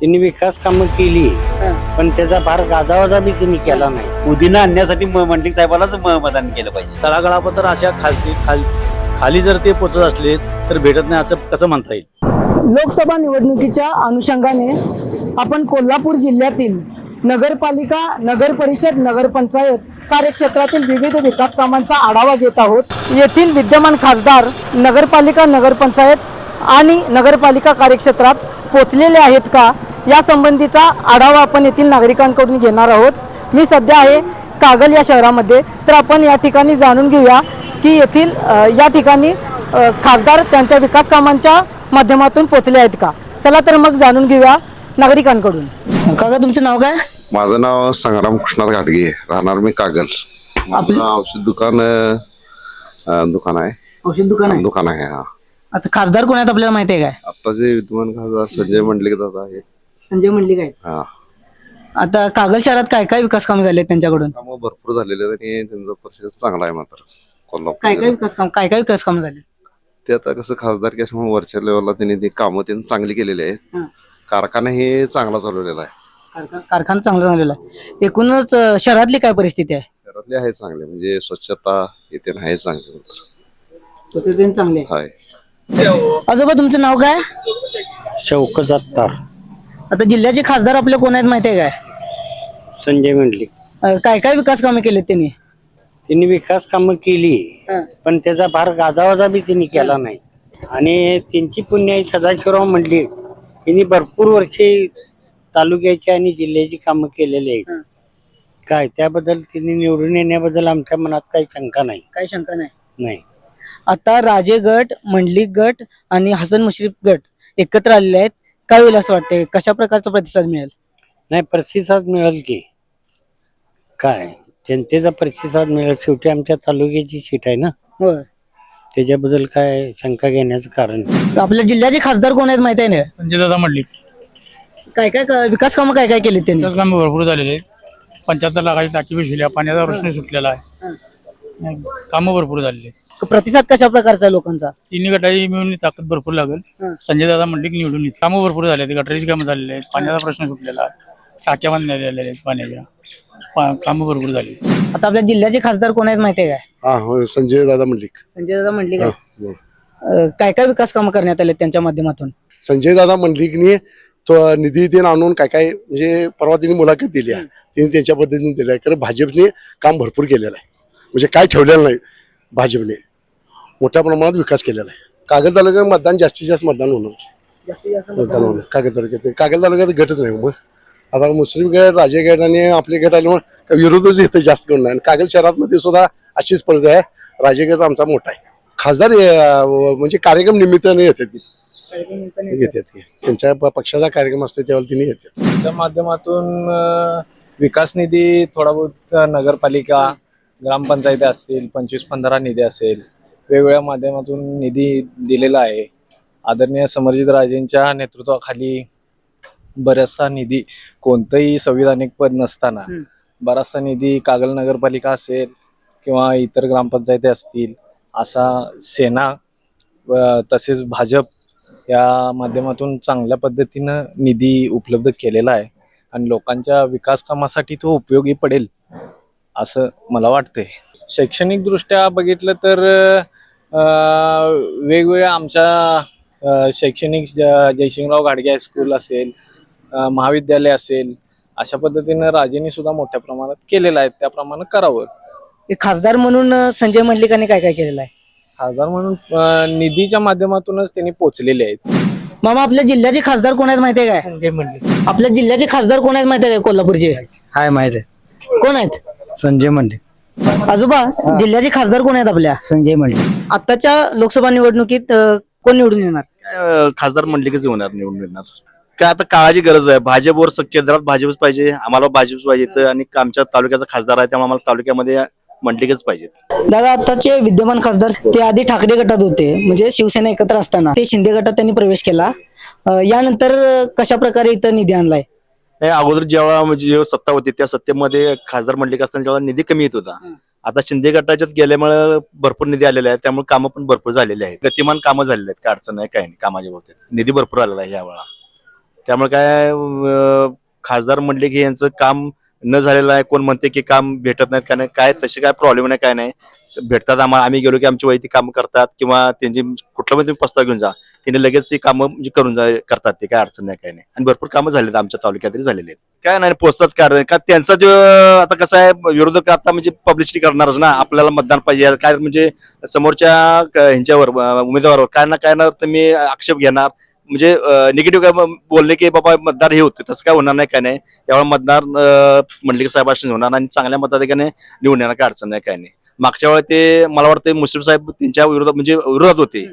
त्यांनी विकास कामं केली पण त्याचा फार गाजावाजा बी त्यांनी केला नाही. पुदिना आणण्यासाठी म- मंडलिक साहेबांनाच म- मतदान केलं पाहिजे. तळागाळापत्र अशा खालती खाल खाली जर ते पोचत असले तर भेटत नाही असं कसं म्हणता येईल? लोकसभा निवडणुकीच्या अनुषंगाने आपण कोल्हापूर जिल्ह्यातील नगरपालिका नगर परिषद नगरपंचायत कार्यक्षेत्रातील विविध विकास कामांचा आढावा घेत आहोत. येथील विद्यमान खासदार नगरपालिका नगरपंचायत आणि नगरपालिका कार्यक्षेत्रात पोचलेले आहेत का? या संबंधीचा आढावा आपण येथील नागरिकांकडून घेणार आहोत. मी सध्या आहे कागल या शहरामध्ये. तर आपण या ठिकाणी जाणून घेऊया की येथील या ठिकाणी खासदार त्यांच्या विकास कामांच्या माध्यमातून पोचले आहेत का? चला तर मग जाणून घेऊया नागरिकांकडून. काका तुमचं नाव काय? माझं नाव संग्राम कृष्णात घाटगे राहणार मी कागल. आपलं औषध दुकान अं, दुकान आहे. औषध दुकान आहे? दुकान आहे हा. आता खासदार कोण आहेत आपल्याला माहिती आहे काय? आता जे विद्यमान खासदार संजय मंडलिक दादा आहे संजय मंडलिक काय हा. आता कागल शहरात काय काय विकास कामे झाले आहेत त्यांच्याकडून? कामं भरपूर झालेले आहेत आणि त्यांचा परिस्थिती चांगला आहे मात्र. काय कोल्हापूर काय जिल्ह्यात. विकास काम काय काय विकास कामे झाले ते आता कसं खासदार की असल्यामुळे वरच्या लेवलला त्यांनी ती कामं त्यांनी चांगली केलेली आहेत. हं. कारखाना हे चांगला चालवलेला आहे. कारखा- कारखाना चांगला झालेला आहे. एकूणच अ, शहरातली काय परिस्थिती आहे? शहरातले आहे चांगले म्हणजे स्वच्छता येते आहे चांगली मात्र. प्रतिदिन चांगली आहे. आहे आजोबा तुमचं नाव काय? शौकत अत्तार आता जिल्ह्याचे खासदार आपले कोण आहेत माहिती आहे काय? संजय मंडलिक अ, काय काय विकास कामे केलेत त्यांनी? त्यांनी विकास कामं केली पण त्याचा फार गाजावाजा बी त्यांनी केला नाही. आणि त्यांची पुण्याई सदाशिवराव मंडलिक यांनी भरपूर वर्षे तालुक्याची आणि जिल्ह्याची कामं केलेली आहेत. काय त्याबद्दल त्यांनी निवडून येण्याबद्दल आमच्या मनात काही शंका नाही. काय शंका नाही? नाही. आता राजे गट मंडलिक गट आणि हसन मुश्रीफ गट एकत्र आलेले आहेत. काय होईल असं वाटतंय? कशा प्रकारचा प्रतिसाद मिळेल? नाही प्रतिसाद मिळेल की. काय? जनतेचा प्रतिसाद मिळेल. शेवटी आमच्या तालुक्याची सीट आहे ना. होय. त्याच्याबद्दल काय शंका घेण्याचं कारण नाही. आपल्या जिल्ह्याचे खासदार कोण आहेत माहिती आहे ना? संजय दादा मंडलिक काय काय क- विकास कामं काय काय केली त्यांनी? विकास कामे भरपूर झालेले आहेत. पंच्याहत्तर लाखाची टाकी बसविल्या पाण्याचा प्रश्न सुटलेला आहे. कामं भरपूर झालेली आहेत. प्रतिसाद कशा प्रकारचा आहे लोकांचा? तिन्ही गटाची मिळून ताकद भरपूर लागेल. संजय दादा मंडलिक निवडून येईल कामं भरपूर झाले आहेत. गटारीची कामं झालेली आहेत. पाण्याचा प्रश्न सुटलेला आहे. टाक्या बांधण्यात आलेल्या आहेत पाण्याच्या. पा- कामं भरपूर झाली. आता आपल्या जिल्ह्याचे खासदार कोण आहेत माहिती आहे काय? हा हो, संजय दादा मंडलिक संजय दादा म्हणले काय काय काय विकास कामं करण्यात आले त्यांच्या माध्यमातून? संजय दादा मंडलिकने तो निधी ते आणून काय काय म्हणजे परवा त्यांनी मुलाखत दिली आहे. त्यांनी त्याच्या पद्धतीने दिली आहे. कारण भाजपने काम भरपूर केलेलं आहे. म्हणजे काय ठेवलेलं नाही भाजपने. मोठ्या प्रमाणात विकास केलेला आहे. कागद तालुक्यात मतदान जास्तीत जास्त मतदान होणार. मतदान होणार. कागद तालुक्यात कागद तालुक्यात गटच नाही मग. आता मुस्लिम गट राजे गट आणि आपले गट आल्यामुळे विरोधच इथे जास्त करून आहे आणि कागद शहरामध्ये सुद्धा अशीच परिस्थिती आहे. राजे गट आमचा मोठा आहे. खासदार म्हणजे कार्यक्रम निमित्ताने येतात येतात. की त्यांच्या पक्षाचा कार्यक्रम असतो त्यावेळेला तिने येतात. त्या माध्यमातून विकास निधी थोडा बहुत नगरपालिका ग्रामपंचायती असतील पंचवीस पंधरा निधी असेल वेगवेगळ्या माध्यमातून निधी दिलेला आहे. आदरणीय समरजित राजेंच्या नेतृत्वाखाली बराचसा निधी कोणतंही संविधानिक पद नसताना बराचसा निधी कागल नगरपालिका असेल किंवा इतर ग्रामपंचायती असतील असा सेना तसेच भाजप या माध्यमातून चांगल्या पद्धतीनं निधी उपलब्ध केलेला आहे. आणि लोकांच्या विकास कामासाठी तो उपयोगी पडेल. असं मला वाटतंय. शैक्षणिक दृष्ट्या बघितलं तर वेगवेगळ्या आमच्या शैक्षणिक ज- जयसिंगराव घाडगे हायस्कूल असेल महाविद्यालय असेल अशा पद्धतीनं राजेंनी सुद्धा मोठ्या प्रमाणात केलेलं आहे. त्याप्रमाणे करावं. खासदार म्हणून संजय मंडलिकांनी काय काय केलेलं आहे? खासदार म्हणून निधीच्या माध्यमातूनच त्यांनी पोचलेले आहेत. मामा आपल्या जिल्ह्याचे खासदार कोण आहेत माहिती आहे काय? संजय मंडलिक. आपल्या जिल्ह्याचे खासदार कोण आहेत माहिती आहे काय? कोल्हापूरचे? हाय माहीत आहे. कोण आहेत? संजय मंडलिक आजोबा जिल्ह्याचे खासदार कोण आहेत आपल्या? संजय मंडलिक आताच्या लोकसभा निवडणुकीत अ, कोण निवडून येणार? अं, खासदार मंडलिकच होणार निवडून येणार. काय आता काळाची गरज आहे. भाजपवर स- केंद्रात भाजपच पाहिजे आम्हाला भाजपच पाहिजे इथं आणि आमच्या तालुक्याचा खासदार आहे त्यामुळे आम्हाला तालुक्यामध्ये मंडलिकच पाहिजेत. दादा आताचे विद्यमान खासदार ते आधी ठाकरे गटात होते. म्हणजे शिवसेना एकत्र असताना. ते शिंदे गटात त्यांनी प्रवेश केला. अ, यानंतर अ, कशा प्रकारे इथं निधी आणलाय? नाही अगोदर जेव्हा म्हणजे जेव्हा सत्ता होती त्या सत्तेमध्ये खासदार मंडलिक असताना जेव्हा निधी कमी येत होता आता शिंदे गटाच्यात गेल्यामुळे भरपूर निधी आलेला आहे त्यामुळे कामं पण भरपूर झालेली आहेत. गतिमान कामं झालेली आहेत काय अडचण नाही काही नाही कामाच्या बाबतीत. निधी भरपूर आलेला आहे यावेळा. त्यामुळे काय खासदार म्हणले की यांचं काम न झालेलं आहे. कोण म्हणते की काम भेटत नाहीत काय नाही काय तसे काय प्रॉब्लेम नाही काय नाही. भेटतात आम्हाला आम्ही गेलो की आमची वैयक्तिक काम करतात किंवा त्यांची कुठलं पण तुम्ही प्रस्ताव घेऊन जा त्यांनी लगेच ती कामं म्हणजे करून जा करतात ते काय अडचण नाही काय नाही. आणि भरपूर कामं झालेत आमच्या तालुक्यात तरी झालेले आहेत. काय नाही पोचतात काय का त्यांचा जो आता कसं आहे विरोधक आता म्हणजे पब्लिसिटी करणारच ना आपल्याला मतदान पाहिजे काय म्हणजे समोरच्या ह्यांच्यावर उमेदवारावर काय ना काय ना तुम्ही आक्षेप घेणार. म्हणजे निगेटिव्ह काय बोलले की बाबा मतदार हे होते तसं काय होणार नाही काय नाही. त्यामुळे मतदार अं, मंडलिक साहेबांशी होणार आणि चांगल्या मताधिकाने निवडून येणार काय अडचण नाही काय नाही. मागच्या वेळेला ते मला वाटतं मुस्लिम साहेब त्यांच्या विरोधात म्हणजे विरोधात होते.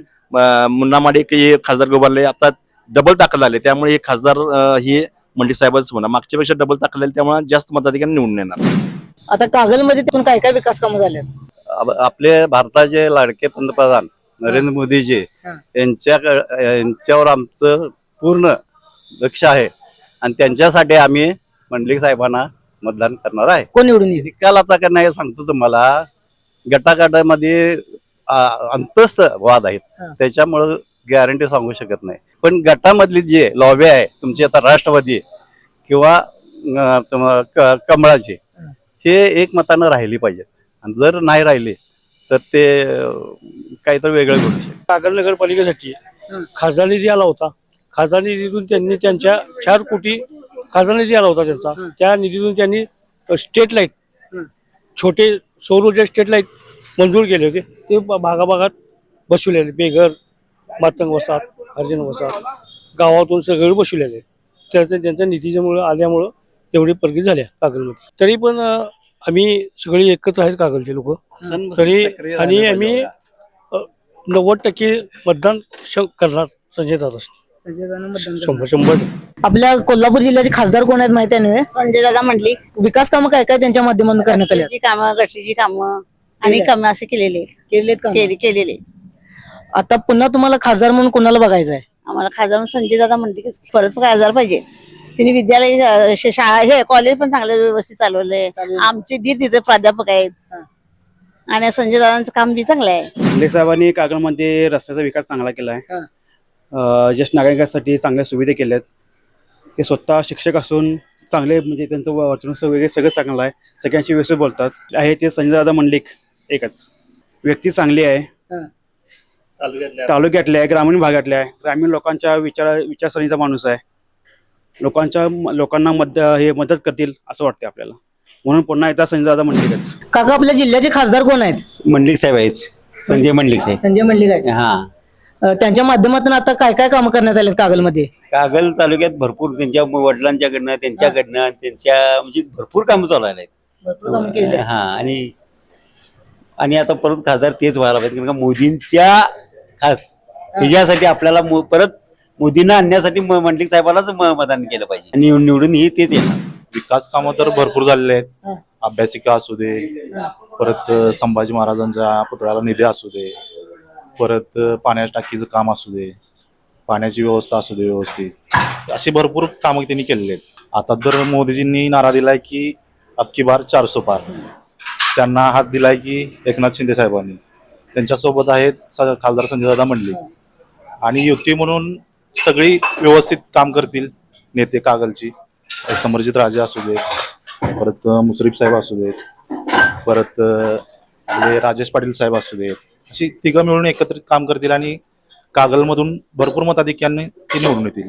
मुन्ना माडे की हे खासदार गोबारले आता डबल दाखल झाले त्यामुळे हे खासदार हे मंडलिक साहेबच होणार. मागच्या पेक्षा डबल दाखल झाले त्यामुळे जास्त मताधिकाने निवडून येणार. आता कागलमध्ये काय काय विकास कामं झाले आप- आपले भारताचे लाडके पंतप्रधान नरेंद्र मोदीजी. यांच्या यांच्यावर आमचं पूर्ण लक्ष आहे. आणि त्यांच्यासाठी आम्ही मंडलिक साहेबांना मतदान करणार आहे. कोण निवडून येईल? निकाल आता का नाही सांगतो तुम्हाला. गटागटामध्ये आ, अंतस्थ वाद आहेत. त्याच्यामुळं गॅरंटी सांगू शकत नाही. पण गटामधली जे लॉबी आहे तुमची आता राष्ट्रवादी किंवा कमळाची हा. हे एकमतानं राहिली पाहिजेत. आणि जर नाही राहिले तर ते काहीतरी वेगळं करू कागल नगरपालिकेसाठी खासदार निधी आला होता. खासदार निधीतून त्यांनी त्यांच्या चार कोटी खासदार निधी आला होता त्यांचा. त्या निधीतून त्यांनी स्टेट लाइट छोटे सौर ऊर्जा स्टेट लाइट मंजूर केले होते. ते भागाभागात बसवलेले. बेघर मातंग वसाहत हरिजन वसाहत गावातून सगळे बसवलेले. त्याचं त्यांच्या निधीच्यामुळं आल्यामुळं एवढी प्रगती झाल्या कागलमध्ये. तरी पण आम्ही सगळे एकत्र आहेत कागलचे लोक. तरी आणि आम्ही नव्वद टक्के मतदान श- करणार संजय दादा शंभर शंभर. आपल्या कोल्हापूर जिल्ह्याचे खासदार कोण आहेत माहिती आहे नव्हे संजय दादा म्हणली विकास कामं काय काय त्यांच्या माध्यमातून करण्यात आले गटरीची कामं गटरीची कामं. आणि. कामं असे केलेले. केलेत का केले केलेले. आता पुन्हा तुम्हाला खासदार म्हणून कोणाला बघायचं आहे? आम्हाला खासदार संजय दादा म्हणते की परत खासदार पाहिजे. तिने विद्यालय अं, श- शाळा हे कॉलेज पण चांगलं व्यवस्थित चालवलंय. आमचे दीर तिथे प्राध्यापक आहेत. आणि संजय दादांचं काम बी चांगलं आहे. शिंदे साहेबांनी कागलमध्ये रस्त्याचा विकास चांगला केला आहे. अं, ज्येष्ठ नागरिकांसाठी चांगल्या सुविधा केल्यात. ते स्वतः शिक्षक असून चांगले म्हणजे त्यांचं वर्तणूक वगैरे सगळं चांगलं आहे. सगळ्यांशी व्यवस्थित बोलतात. आहे ते संजय दादा मंडलिक एकच. व्यक्ती चांगली आहे. तालुक्यातले आहे ग्रामीण भागातले आहे. ग्रामीण लोकांच्या विचार विचारसरणीचा माणूस आहे. लोकांच्या लोकांना मद हे मदत करतील असं वाटतं आपल्याला. म्हणून पुन्हा एकदा संजय दादा मंडलिकच काका आपल्या जिल्ह्याचे खासदार कोण आहेत? मंडलिक साहेब आहे संजय मंडलिक साहेब. संजय मंडलिक आहेत. हा. अ, त्यांच्या माध्यमातून आता काय काय कामं करण्यात आलेत कागलमध्ये? कागल तालुक्यात भरपूर त्यांच्या वडिलांच्याकडनं त्यांच्याकडनं त्यांच्या म्हणजे भरपूर कामं चालू आहेत हा आणि आणि आता परत खासदार तेच व्हायला पाहिजे कारण का मोदींच्या खास विजयासाठी आपल्याला परत मोदींना आणण्यासाठी मंडलिक साहेबांनाच म- मतदान केलं पाहिजे. आणि निवडून- निवडून ही तेच येणार. विकास कामं तर भरपूर झालेले आहेत. अभ्यासिका असू दे परत संभाजी महाराजांच्या पुतळ्याला निधी असू दे परत पाण्याच्या टाकीचं काम असू दे पाण्याची व्यवस्था असू दे व्यवस्थित. अशी भरपूर कामं त्यांनी केलेली आहेत. आता तर मोदीजींनी नारा दिलाय की अबकी बार चारसो पार. त्यांना हात दिलाय की एकनाथ शिंदे साहेबांनी. त्यांच्यासोबत आहेत खासदार संजयदादा मंडलिक. आणि युती म्हणून सगळी व्यवस्थित काम करतील नेते कागलची. समरजित राजे असू देत परत अं, मुश्रीफ साहेब असू देत परत आपले राजेश पाटील साहेब असू देत अशी तिघं मिळून एकत्रित काम करतील आणि कागलमधून भरपूर मताधिक्यांनी ते निवडून येतील.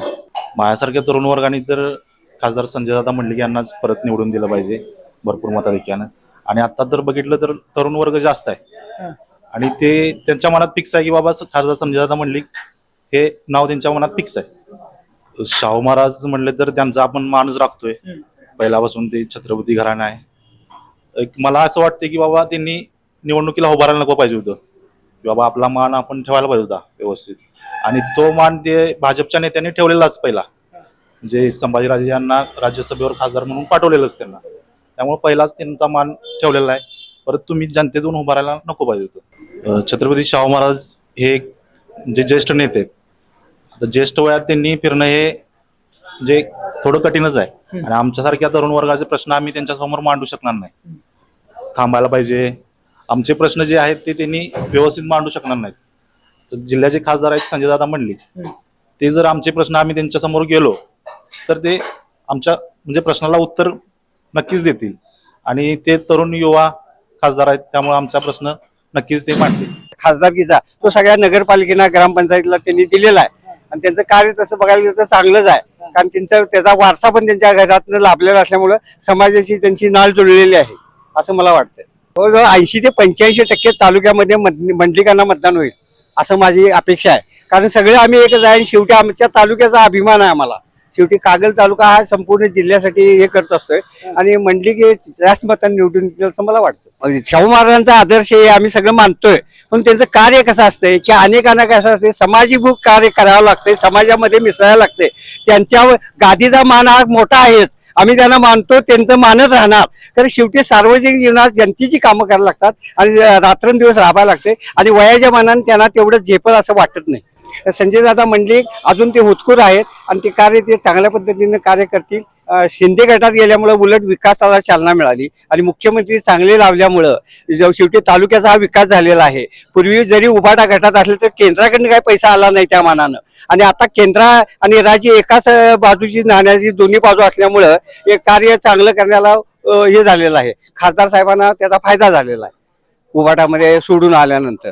माझ्यासारख्या तरुण वर्गाने तर खासदार संजयदादा मंडलिक यांनाच परत निवडून दिलं पाहिजे भरपूर मताधिक्यानं. आणि आता तर बघितलं तर तरुण वर्ग जास्त आहे. आणि ते त्यांच्या मनात फिक्स आहे की बाबा खासदार संजयदादा मंडलिक हे नाव त्यांच्या मनात फिक्स आहे. शाहू महाराज म्हणले तर त्यांचा आपण मानच राखतोय. पहिल्यापासून ते छत्रपती घराणं आहे. एक मला असं वाटतं की बाबा त्यांनी निवडणुकीला उभारायला नको पाहिजे होतं. की बाबा आपला मान आपण ठेवायला पाहिजे होता व्यवस्थित. आणि तो मान ते भाजपच्या नेत्यांनी ठेवलेलाच पहिला. म्हणजे संभाजीराजे यांना राज्यसभेवर खासदार म्हणून पाठवलेलंच त्यांना. त्यामुळे पहिलाच त्यांचा मान ठेवलेला आहे. परत तुम्ही जनतेतून उभारायला नको पाहिजे होतं. छत्रपती शाहू महाराज हे एक जे ज्येष्ठ नेते आहेत आता ज्येष्ठ वयात त्यांनी फिरणं हे जे थोडं कठीणच आहे. आणि आमच्यासारख्या तरुण वर्गाचे प्रश्न आम्ही त्यांच्यासमोर मांडू शकणार नाही. थांबायला पाहिजे. आमचे प्रश्न जे आहेत ते त्यांनी व्यवस्थित मांडू शकणार नाहीत. तर जिल्ह्याचे खासदार आहेत संजयदादा मंडलिक. ते जर आमचे प्रश्न आम्ही त्यांच्यासमोर गेलो तर ते आमच्या म्हणजे प्रश्नाला उत्तर नक्कीच देतील. आणि ते तरुण युवा खासदार आहेत त्यामुळे आमचा प्रश्न नक्कीच ते मांडतील. खासदारकीचा तो सगळ्या नगरपालिकेला ग्रामपंचायतीला त्यांनी दिलेला आहे. आणि त्यांचं कार्य तसं बघायला गेलं तर चांगलंच आहे. कारण त्यांचा त्याचा वारसा पण त्यांच्या घरातनं लाभलेला असल्यामुळं समाजाशी त्यांची नाळ जुळलेली आहे असं मला वाटतं जवळजवळ ऐंशी ते पंच्याऐंशी टक्के तालुक्यामध्ये मंडलिकांना मतदान होईल असं माझी अपेक्षा आहे. कारण सगळे आम्ही एकच आहे आणि शेवटी आमच्या तालुक्याचा अभिमान आहे आम्हाला. शेवटी कागल तालुका हा संपूर्ण जिल्ह्यासाठी हे करत असतोय. आणि मंडलिक जास्त मतांनी निवडून येतील असं मला वाटतं. म्हणजे शाहू महाराजांचा आदर्श हे आम्ही सगळं मानतोय. पण त्यांचं कार्य कसं असतंय? की अनेकांना कसं असते समाजीभूत कार्य करावं लागतंय. समाजामध्ये मिसळायला लागते त्यांच्या गादीचा मान हा मोठा आहेच. आम्ही त्यांना मानतो त्यांचं मानत राहणार. कारण शेवटी सार्वजनिक जीवनात जनतेची कामं करायला लागतात. आणि रात्रंदिवस राहावं लागते. आणि वयाच्या मानाने त्यांना तेवढं झेपत असं वाटत नाही. संजय दादा म्हणले अजून ते हुतकूर आहेत आणि ते कार्य ते चांगल्या पद्धतीने कार्य करतील. शिंदे गटात गेल्यामुळे उलट विकासाला चालना मिळाली आणि मुख्यमंत्री चांगले लावल्यामुळं शेवटी तालुक्याचा हा विकास झालेला आहे. पूर्वी जरी उभाटा गटात असले तर केंद्राकडनं काही पैसा आला नाही त्या मानानं. आणि आता केंद्र आणि राज्य एकाच बाजूची नाण्याची दोन्ही बाजू असल्यामुळं हे कार्य चांगलं करण्याला हे झालेलं आहे. खासदार साहेबांना त्याचा फायदा झालेला आहे. उभाटामध्ये सोडून आल्यानंतर.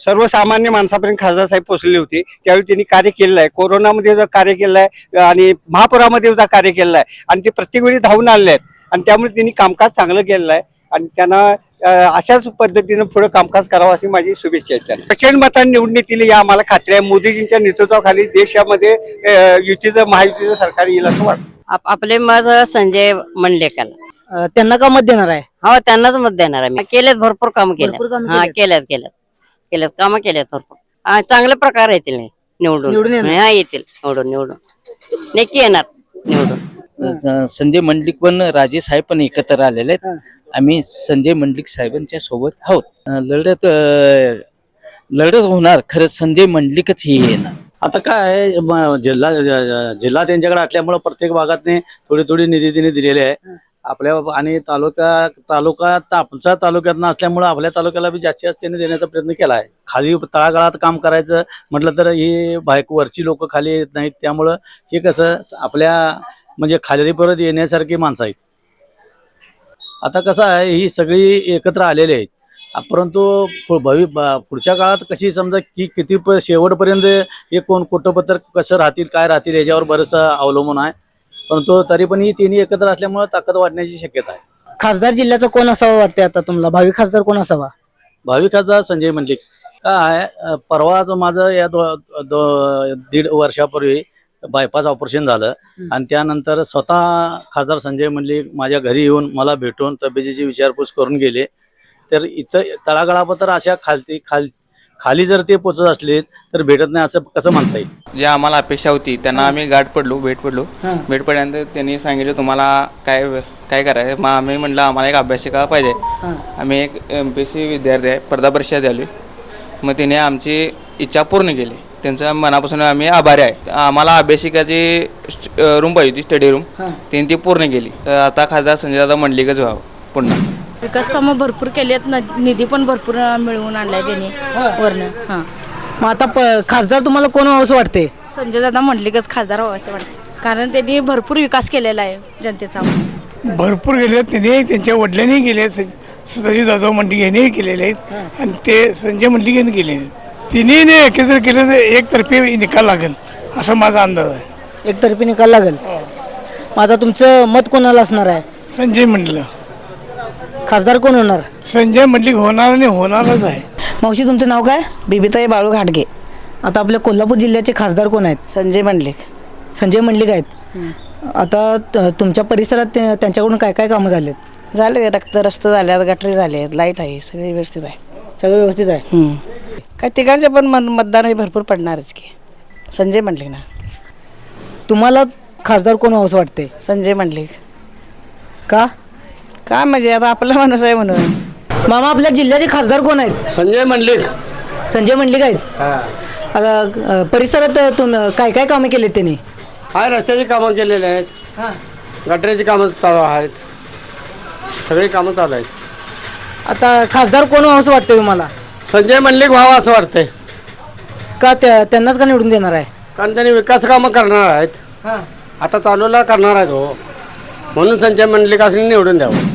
सर्वसामान्य माणसापर्यंत खासदार साहेब पोहोचले होते. त्यावेळी त्यांनी कार्य केलेलं आहे. कोरोनामध्ये सुद्धा कार्य केलं आहे आणि महापुरामध्ये सुद्धा कार्य केलेलं आहे आणि ते प्रत्येक वेळी धावून आलेले आहेत. आणि त्यामुळे त्यांनी कामकाज चांगलं केलेलं आहे. आणि त्यांना अशाच पद्धतीनं पुढे कामकाज करावं अशी माझी शुभेच्छा आहे त्यांना. प्रचंड मतांनी निवडून येतील या आम्हाला खात्री आहे. मोदीजींच्या नेतृत्वाखाली देशामध्ये युतीचं महायुतीचं सरकार येईल असं वाटतं. आपले मत संजय मंडलेकाला त्यांना का मत देणार आहे? हो त्यांनाच मत देणार आहे मी. केलेत भरपूर काम भरपूर कामं केलेत. केलेत काम केलेत भरपूर. हा चांगल्या प्रकारे येतील हे निवडून. निवडून येणार? हा येतील निवडून निवडून. नक्की येणार निवडून. संजय मंडलिक पण राजे साहेब पण एकत्र आलेले आहेत. आम्ही संजय मंडलिक साहेबांच्या सोबत आहोत. अं, लढत अं, लढत होणार खरं संजय मंडलिकच हे येणार. आता काय आहे, म- जिल्हा ज- जिल्हा त्यांच्याकडे असल्यामुळे प्रत्येक भागातने थोडी थोडी निधी तिने दिलेली आहे. आपल्या आणि तालुका तालुका आमचा तालुक्यात असल्यामुळे आपल्या तालुक्याला बी जास्तीत जास्त त्यांनी देण्याचा प्रयत्न केला आहे. खाली तळागाळात काम करायचं म्हटलं तर ही बायक वरची लोक खाली येत नाहीत. त्यामुळं हे कसं आपल्या म्हणजे खाली परत येण्यासारखी माणसं आहेत. आता कसं आहे ही सगळी एकत्र आलेली आहेत. परंतु भवि पुढच्या काळात कशी समजा की किती प- शेवटपर्यंत हे कोण कुटपत्र कसं राहतील काय राहतील याच्यावर बरंच अवलंबून आहे. परंतु तरी पण ही तिन्ही एकत्र असल्यामुळे ताकद वाढण्याची शक्यता आहे. खासदार जिल्ह्याचा कोण असावा वाटते आता तुम्हाला? भावी खासदार कोण असावा? भावी खासदार संजय मंडलिक. काय अ, परवाच माझं या दो, दो दीड वर्षापूर्वी बायपास ऑपरेशन झालं. आणि त्यानंतर स्वतः खासदार संजय मंडलिक माझ्या घरी येऊन मला भेटून तब्येतीची विचारपूस करून गेले. तर इथं तळागाळापत्र अशा खालती खाल खाली जर ते पोचत असले तर भेटत नाही असं कसं म्हणता येईल? जे आम्हाला अपेक्षा होती त्यांना आम्ही गाठ पडलो भेट पडलो. भेट पडल्यानंतर त्यांनी सांगितलं तुम्हाला काय काय करायचं? मग आम्ही म्हटलं आम्हाला एक अभ्यासिका पाहिजे. आम्ही एक एम पी सी विद्यार्थी आहे स्पर्धा परीक्षा द्यावी मग तिने आमची इच्छा पूर्ण केली. त्यांचं मनापासून आम्ही आभारी आहे. आम्हाला अभ्यासिकाची रूम पाहिजे होती स्टडी रूम त्यांनी ती पूर्ण केली. तर आता खासदार संजय दादा मंडलिकच व्हावं पुन्हा. विकास कामं भरपूर केलेत निधी पण भरपूर मिळवून आणलाय त्यांनी वरनं. हां. मग आता प- खासदार तुम्हाला कोण असं वाटते संजय दादा मंडलिकच खासदार व्हावं असं वाटतं कारण त्यांनी भरपूर विकास केलेला आहे जनतेचा. भरपूर गेले आहेत. त्यांनी त्यांच्या वडिलांनी केले आहेत. सदाशिव जाधव मंडिक यांनी केलेले आहेत. आणि ते संजय मंडिक यांनी केलेले आहेत. तिन्ही एकत्र केले तर एकतर्फी निकाल लागेल असा माझा अंदाज आहे. एकतर्फी निकाल लागेल? मग आता तुमचं मत कोणाला असणार आहे? संजय मंडल. खासदार कोण होणार? संजय मंडलिक होणार आणि होणारच आहे. मावशी तुमचं नाव काय? बिबिताई बाळू घाटगे. आता आपल्या कोल्हापूर जिल्ह्याचे खासदार कोण आहेत? संजय मंडलिक. संजय मंडलिक आहेत. आता त- तुमच्या परिसरात ते- त्यांच्याकडून काय काय कामं झालेत? झाले रक्त रस्ते झाले गटरी झाले लाइट आहे सगळे व्यवस्थित आहे. सगळं व्यवस्थित आहे? काय तिघांचे पण मन मतदान हे भरपूर पडणारच की. संजय मंडलिक ना. तुम्हाला खासदार कोण असं वाटते संजय मंडलिक. का? का म्हणजे आता आपला माणूस आहे म्हणून? मामा आपल्या जिल्ह्याचे खासदार कोण आहेत? संजय मंडलिक. संजय मंडलिक आहेत? आता अ, परिसरात तुम काय काय कामं केलेत त्यांनी? हाय रस्त्याची कामं केलेली आहेत. गटऱ्याची कामं चालू आहेत. सगळी कामं चालू आहेत. आता खासदार कोण असं वाटतं तुम्हाला? संजय मंडलिक व्हावं असं वाटतंय. का त्या- त्यांनाच का निवडून देणार आहे? कारण त्यांनी विकास कामं करणार आहेत. आता चालूला करणार आहे तो म्हणून संजय मंडलिकासनी निवडून द्यावं.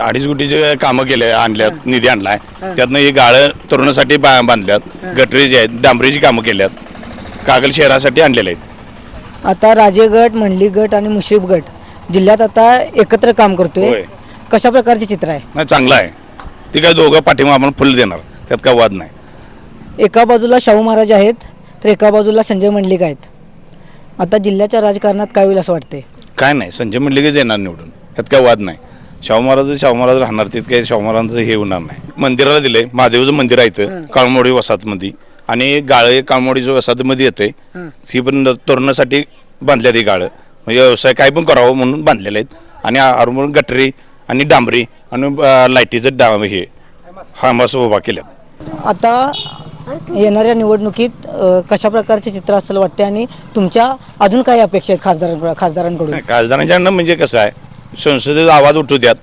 अडीच कोटीचे कामं केले आणल्यात निधी आणलाय. त्यातनं ही गाळं तरुणासाठी बा- बांधल्यात गटरी जे आहेत डांबरीची कामं केल्यात. कागल शहरासाठी आणलेले आहेत. आता राजे गट मंडली गट आणि मुश्रीफ गट जिल्ह्यात आता एकत्र काम करतोय. कशा प्रकारचे चित्र आहे? नाही चांगलं आहे. ती काय दोघं पाठिंबा आपण फुल देणार. त्यात काय वाद नाही. एका बाजूला शाहू महाराज आहेत तर एका बाजूला संजय मंडलिक आहेत. आता जिल्ह्याच्या राजकारणात काय होईल असं वाटते काय नाही संजय मंडलिकच येणार निवडून. त्यात काय वाद नाही. शाहू महाराज शाहू महाराज राहणार तेच काही शाहू महाराजांचं हे होणार नाही. मंदिराला दिलंय महादेवचं मंदिर आहे इथं काळमोडी वसाहतमध्ये. आणि गाळं काळमोडी जो वसाहतमध्ये येते ती पण तरुणासाठी बांधल्यात ही गाळं. म्हणजे व्यवसाय काय पण करावं म्हणून बांधलेले आहेत. आणि आरमोर गटरी आणि डांबरी आणि लाईटीचं डाम हे हामास उभा केल्यात. आता येणाऱ्या निवडणुकीत कशा प्रकारचे चित्र असलं वाटते आणि तुमच्या अजून काही अपेक्षा आहेत खासदारांकडून खासदारांकडून? नाही, खासदारांच्याकडनं म्हणजे कसं आहे संसदेत आवाज उठू द्यात.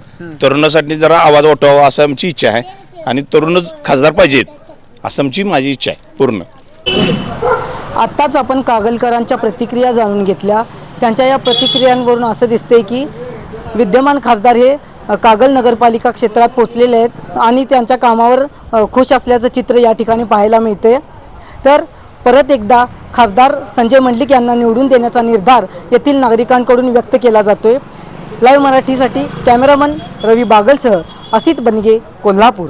तरुणासाठी जरा आवाज उठवावा असं आमची इच्छा आहे. आणि तरुणच खासदार पाहिजेत असं आमची माझी इच्छा आहे पूर्ण. आत्ताच आपण कागलकरांच्या प्रतिक्रिया जाणून घेतल्या. त्यांच्या या प्रतिक्रियांवरून असं दिसतंय की विद्यमान खासदार हे कागल नगरपालिका क्षेत्रात पोचलेले आहेत आणि त्यांच्या कामावर खुश असल्याचं चित्र या ठिकाणी पाहायला मिळते. तर परत एकदा खासदार संजय मंडलिक यांना निवडून देण्याचा निर्धार येथील नागरिकांकडून व्यक्त केला जातोय. लाईव्ह मराठीसाठी कॅमेरामन रवी बागलसह असित बनगे कोल्हापूर.